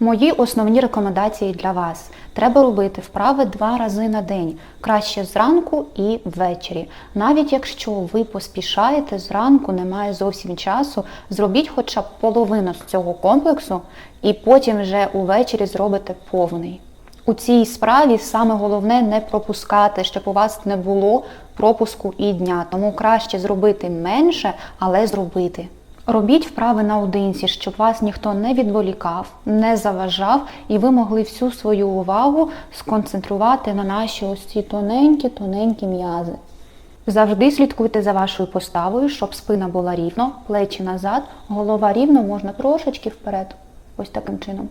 Мої основні рекомендації для вас. Треба робити вправи два рази на день, краще зранку і ввечері. Навіть якщо ви поспішаєте зранку, немає зовсім часу, зробіть хоча б половину з цього комплексу, і потім вже увечері зробите повний. У цій справі саме головне не пропускати, щоб у вас не було пропуску і дня. Тому краще зробити менше, але зробити. Робіть вправи наодинці, щоб вас ніхто не відволікав, не заважав, і ви могли всю свою увагу сконцентрувати на наші ось ці тоненькі-тоненькі м'язи. Завжди слідкуйте за вашою поставою, щоб спина була рівно, плечі назад, голова рівно, можна трошечки вперед. Ось таким чином.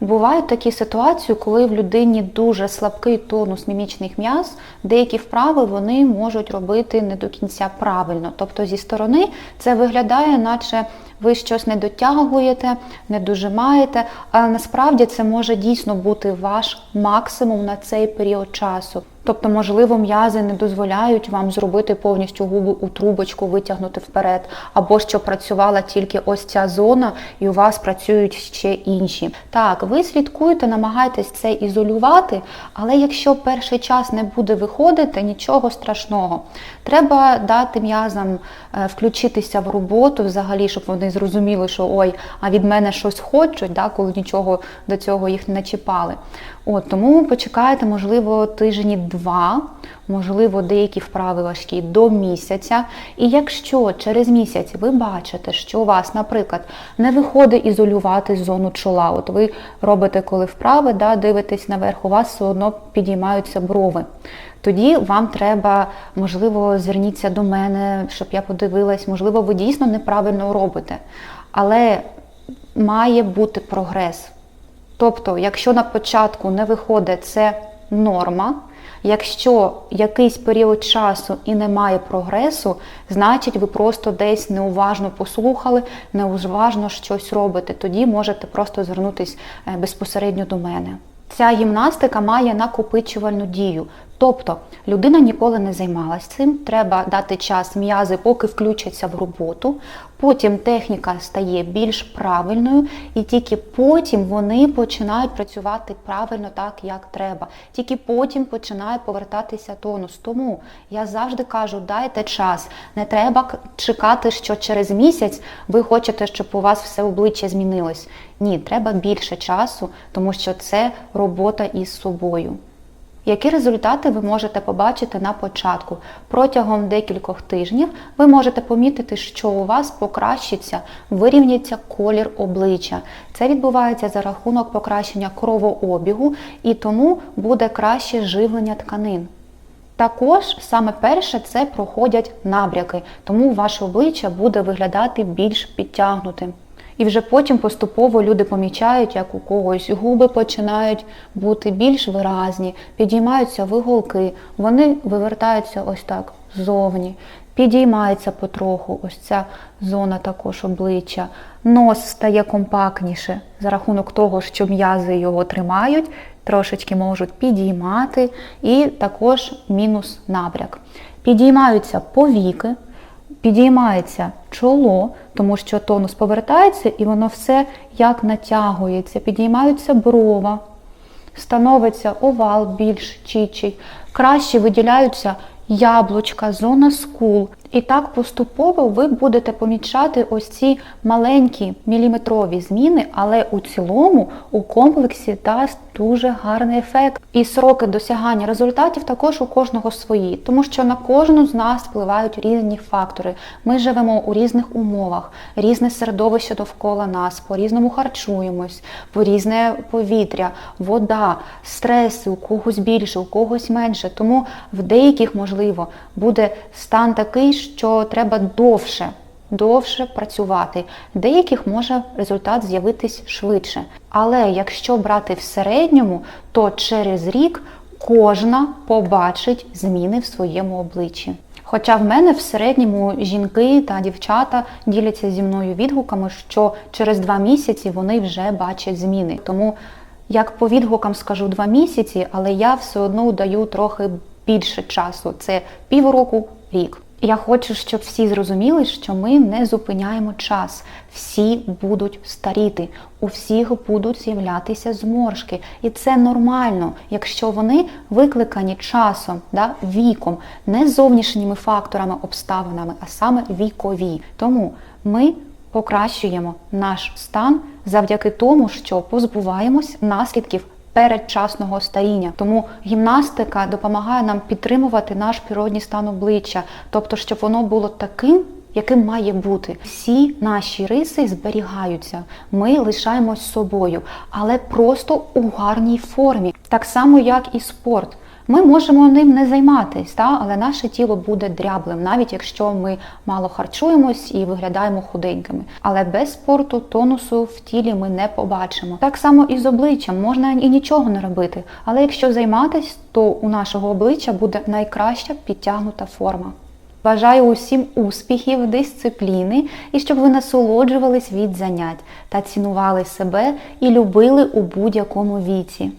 Бувають такі ситуації, коли в людині дуже слабкий тонус мімічних м'яз, деякі вправи вони можуть робити не до кінця правильно. Тобто зі сторони це виглядає, наче ви щось не дотягуєте, не дожимаєте, але насправді це може дійсно бути ваш максимум на цей період часу. Тобто, можливо, м'язи не дозволяють вам зробити повністю губу у трубочку, витягнути вперед, або що працювала тільки ось ця зона, і у вас працюють ще інші. Так, ви слідкуєте, намагайтесь це ізолювати, але якщо перший час не буде виходити, нічого страшного. Треба дати м'язам е, включитися в роботу взагалі, щоб вони зрозуміли, що ой, а від мене щось хочуть, да, коли нічого до цього їх не чіпали. От, Тому почекайте, можливо, тижні два, можливо, деякі вправи важкі до місяця. І якщо через місяць ви бачите, що у вас, наприклад, не виходить ізолювати зону чола, от ви робите коли вправи, да, дивитесь наверх, у вас все одно підіймаються брови. Тоді вам треба, можливо, зверніться до мене, щоб я подивилась, можливо, ви дійсно неправильно робите. Але має бути прогрес. Тобто, якщо на початку не виходить, це норма. Якщо якийсь період часу і немає прогресу, значить ви просто десь неуважно послухали, неуважно щось робите. Тоді можете просто звернутися е, безпосередньо до мене. Ця гімнастика має накопичувальну дію. Тобто людина ніколи не займалась цим, треба дати час м'язи, поки включаться в роботу. Потім техніка стає більш правильною, і тільки потім вони починають працювати правильно так, як треба. Тільки потім починає повертатися тонус. Тому я завжди кажу, дайте час. Не треба чекати, що через місяць ви хочете, щоб у вас все обличчя змінилось. Ні, треба більше часу, тому що це робота із собою. Які результати ви можете побачити на початку? Протягом декількох тижнів ви можете помітити, що у вас покращиться, вирівняється колір обличчя. Це відбувається за рахунок покращення кровообігу і тому буде краще живлення тканин. Також саме перше це проходять набряки, тому ваше обличчя буде виглядати більш підтягнутим. І вже потім поступово люди помічають, як у когось губи починають бути більш виразні, підіймаються виголки, вони вивертаються ось так ззовні, підіймається потроху ось ця зона також обличчя. Нос стає компактніше за рахунок того, що м'язи його тримають, трошечки можуть підіймати, і також мінус набряк. Підіймаються повіки. Підіймається чоло, тому що тонус повертається і воно все як натягується. Підіймаються брова, становиться овал більш чічий, краще виділяються яблучка, зона скул. І так поступово ви будете помічати ось ці маленькі міліметрові зміни, але у цілому у комплексі дасть дуже гарний ефект. І сроки досягання результатів також у кожного свої, тому що на кожну з нас впливають різні фактори. Ми живемо у різних умовах, різне середовище довкола нас, по-різному харчуємось, по різне повітря, вода, стреси, у когось більше, у когось менше. Тому в деяких, можливо, буде стан такий, що треба довше. Довше працювати, деяких може результат з'явитись швидше. Але якщо брати в середньому, то через рік кожна побачить зміни в своєму обличчі. Хоча в мене в середньому жінки та дівчата діляться зі мною відгуками, що через два місяці вони вже бачать зміни. Тому як по відгукам скажу два місяці, але я все одно даю трохи більше часу це півроку, рік. Я хочу, щоб всі зрозуміли, що ми не зупиняємо час. Всі будуть старіти, у всіх будуть з'являтися зморшки. І це нормально, якщо вони викликані часом, да, віком, не зовнішніми факторами, обставинами, а саме вікові. Тому ми покращуємо наш стан завдяки тому, що позбуваємось наслідків передчасного старіння. Тому гімнастика допомагає нам підтримувати наш природній стан обличчя, тобто, щоб воно було таким. Яким має бути всі наші риси зберігаються, ми лишаємось собою, але просто у гарній формі, так само як і спорт. Ми можемо ним не займатися, та? але наше тіло буде дряблим, навіть якщо ми мало харчуємось і виглядаємо худенькими. Але без спорту, тонусу в тілі ми не побачимо. Так само і з обличчям можна і нічого не робити. Але якщо займатись, то у нашого обличчя буде найкраща підтягнута форма. Бажаю усім успіхів, дисципліни і щоб ви насолоджувались від занять та цінували себе і любили у будь-якому віці.